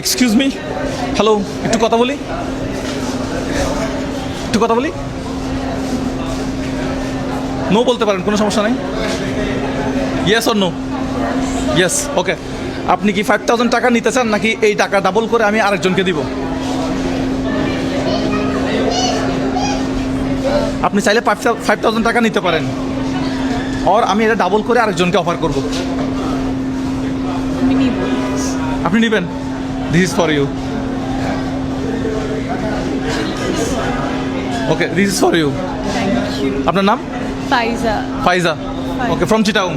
Excuse me hello একটু কথা বলি? একটু কথা বলি? নো বলতে পারেন কোনো সমস্যা নেই? Yes or no yes okay আপনি কি ফাইভ থাউজেন্ড টাকা নিতে চান নাকি এই টাকা ডাবল করে আমি আরেকজনকে দিব? আপনি চাইলে ফাইভ ফাইভ থাউজেন্ড টাকা নিতে পারেন। আর আমি এটা ডাবল করে আরেকজনকে অফার করব। আপনি নেবেন? This is for you okay this is for you thank you আপনার নাম? Faiza. Faiza. Okay from Chittagong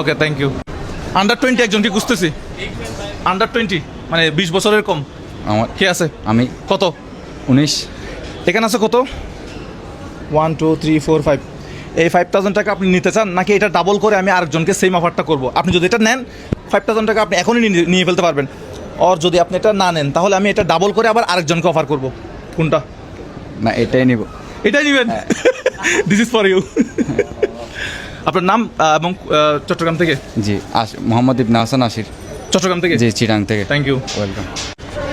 okay thank you under twenty একজনকে খুঁজতেছি? আন্ডার টোয়েন্টি মানে বিশ বছরের কম। আমার কে আছে? আমি। কত? উনিশ। এখানে আছে কত? One two three four five এই ফাইভ থাউজেন্ড টাকা আপনি নিতে চান নাকি এটা ডাবল করে আমি আরেকজনকে সেম অফারটা করব? আপনি যদি এটা নেন ফাইভ থাউজেন্ড টাকা আপনি এখনই নিয়ে ফেলতে পারবেন। আর যদি আপনি এটা না নেন তাহলে আমি এটা ডাবল করে আবার আরেকজনকে অফার করব। কোনটা? না এটাই নিব। এটাই নেবেন? দিস ইজ ফর ইউ আপনার নাম এবং চট্টগ্রাম থেকে? জি আস মোহাম্মদ ইবনে হাসান আশির চট্টগ্রাম থেকে? জি চিটাং থেকে। থ্যাংক ইউ ওয়েলকাম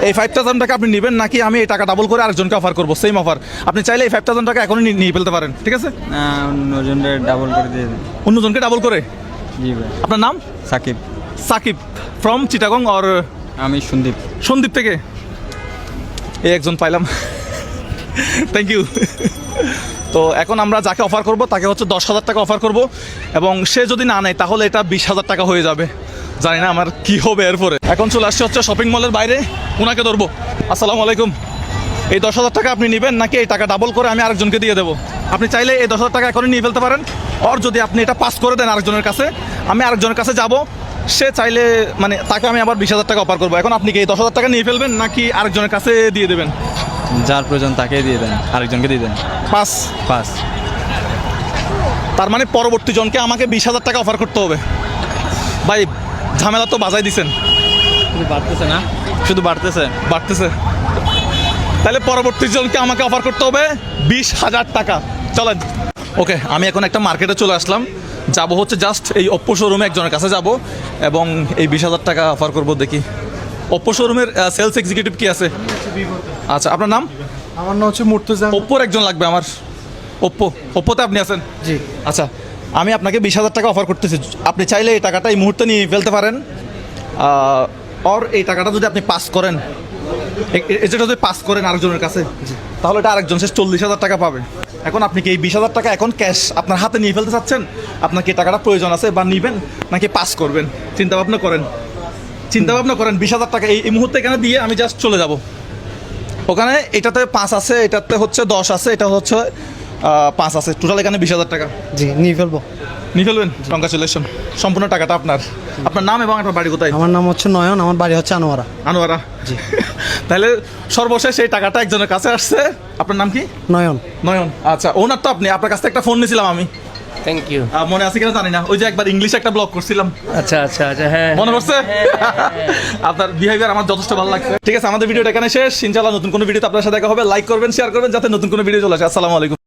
এই ফাইভ থাউজেন্ড টাকা আপনি নেবেন নাকি আমি এই টাকা ডাবল করে আরেকজনকে অফার করব? সেম অফার আপনি চাইলে এই ফাইভ থাউজেন্ড টাকা এখনই নিয়ে- ফেলতে পারেন। ঠিক আছে? অন্যজনকে ডাবল করে দিয়ে দেন। অন্যজনকে ডাবল করে? জি ভাই। আপনার নাম? সাকিব। সাকিব। ফ্রম চিটাগং অর আমি সন্দীপ। সন্দীপ থেকে? এই একজন পাইলাম। থ্যাংক ইউ তো এখন আমরা যাকে অফার করব, তাকে হচ্ছে দশ হাজার টাকা অফার করব এবং সে যদি না নেয়, তাহলে এটা বিশ হাজার টাকা হয়ে যাবে। জানি না আমার কি হবে এরপরে। এখন চলে আসছে হচ্ছে শপিং মলের বাইরে, ওনাকে ধরবো। আসসালামু আলাইকুম। এই দশ হাজার টাকা আপনি নেবেন নাকি এই টাকা ডাবল করে আমি আরেকজনকে দিয়ে দেবো? আপনি চাইলে এই দশ হাজার টাকা এখনই নিয়ে ফেলতে পারেন আর যদি আপনি এটা পাস করে দেন আরেকজনের কাছে, আমি আরেকজনের কাছে যাব। সে চাইলে মানে তাকে আমি আবার বিশ হাজার টাকা অফার করব। এখন আপনি কি এই দশ হাজার টাকা নিয়ে ফেলবেন নাকি আরেকজনের কাছে দিয়ে দেবেন? যার প্রয়োজন তাকে দিয়ে দেন আরেকজনকে দিয়ে দেন। পাঁচ পাস। তার মানে পরবর্তী জনকে আমাকে বিশ হাজার টাকা অফার করতে হবে। ভাই ঝামেলা তো বাজাই দিছেন। শুধু বাড়তেছে না? শুধু বাড়তেছে? বাড়তেছে। তাহলে পরবর্তী জনকে আমাকে অফার করতে হবে বিশ হাজার টাকা। চলেন। ওকে আমি এখন একটা মার্কেটে চলে আসলাম। যাব হচ্ছে জাস্ট এই ওপ্পো শোরুমে একজনের কাছে যাব এবং এই বিশ হাজার টাকা অফার করব দেখি। ওপ্পো শোরুমের সেলস এক্সিকিউটিভ কি আছে? আচ্ছা আপনার নাম? আমার নাম হচ্ছে মুর্তজা। ওপ্পোর একজন লাগবে আমার। ওপ্পো ওপ্পোতে আপনি আছেন? জি। আচ্ছা আমি আপনাকে বিশ হাজার টাকা অফার করতেছি। আপনি চাইলে এই টাকাটা এই মুহূর্তে নিয়ে ফেলতে পারেন। আর এই টাকাটা যদি আপনি পাস করেন এটা যদি পাস করেন আরেকজনের কাছে তাহলে এটা আরেকজন সে চল্লিশ হাজার টাকা পাবে। এখন আপনি কি এই বিশ হাজার টাকা এখন ক্যাশ আপনার হাতে নিয়ে ফেলতে চাচ্ছেন? আপনার কি টাকাটা প্রয়োজন আছে বা নিবেন, নাকি পাস করবেন? চিন্তা ভাবনা করেন। চিন্তা ভাবনা করেন, বিশ হাজার টাকা এই মুহূর্তে এখানে দিয়ে আমি জাস্ট চলে যাব। ওখানে এটাতে পাঁচ আছে, এটাতে হচ্ছে দশ আছে, এটা হচ্ছে পাঁচ আছে। টোটাল এখানে বিশ হাজার টাকা। জি নিয়ে ফেলব। নিয়ে ফেলবেন? কংগ্রাচুলেশন সম্পূর্ণ টাকাটা আপনার। আপনার নাম এবং আপনার বাড়ি কোথায়? আমার নাম হচ্ছে নয়ন আমার বাড়ি হচ্ছে আনোয়ারা। আনোয়ারা। জি। তাহলে সর্বশেষ এই টাকাটা একজনের কাছে আসছে। আপনার নাম কি? নয়ন। নয়ন। আচ্ছা ওনার তো আপনি। আপনার কাছ থেকে একটা ফোন নিয়েছিলাম আমি। থ্যাংক ইউ মনে আছে কিনা জানি না। ওই যে একবার ইংলিশে একটা ব্লগ করছিলাম। আচ্ছা আচ্ছা আচ্ছা হ্যাঁ মনে পড়ছে? আপনার বিহেভিয়ার আমার যথেষ্ট ভালো লাগছে। ঠিক আছে আমাদের ভিডিওটা এখানে শেষ। ইনশাআল্লাহ নতুন কোনো ভিডিওতে আপনার সাথে দেখা হবে। লাইক করবেন শেয়ার করবেন যাতে নতুন কোনো ভিডিও চলে আসে। আসসালামু আলাইকুম।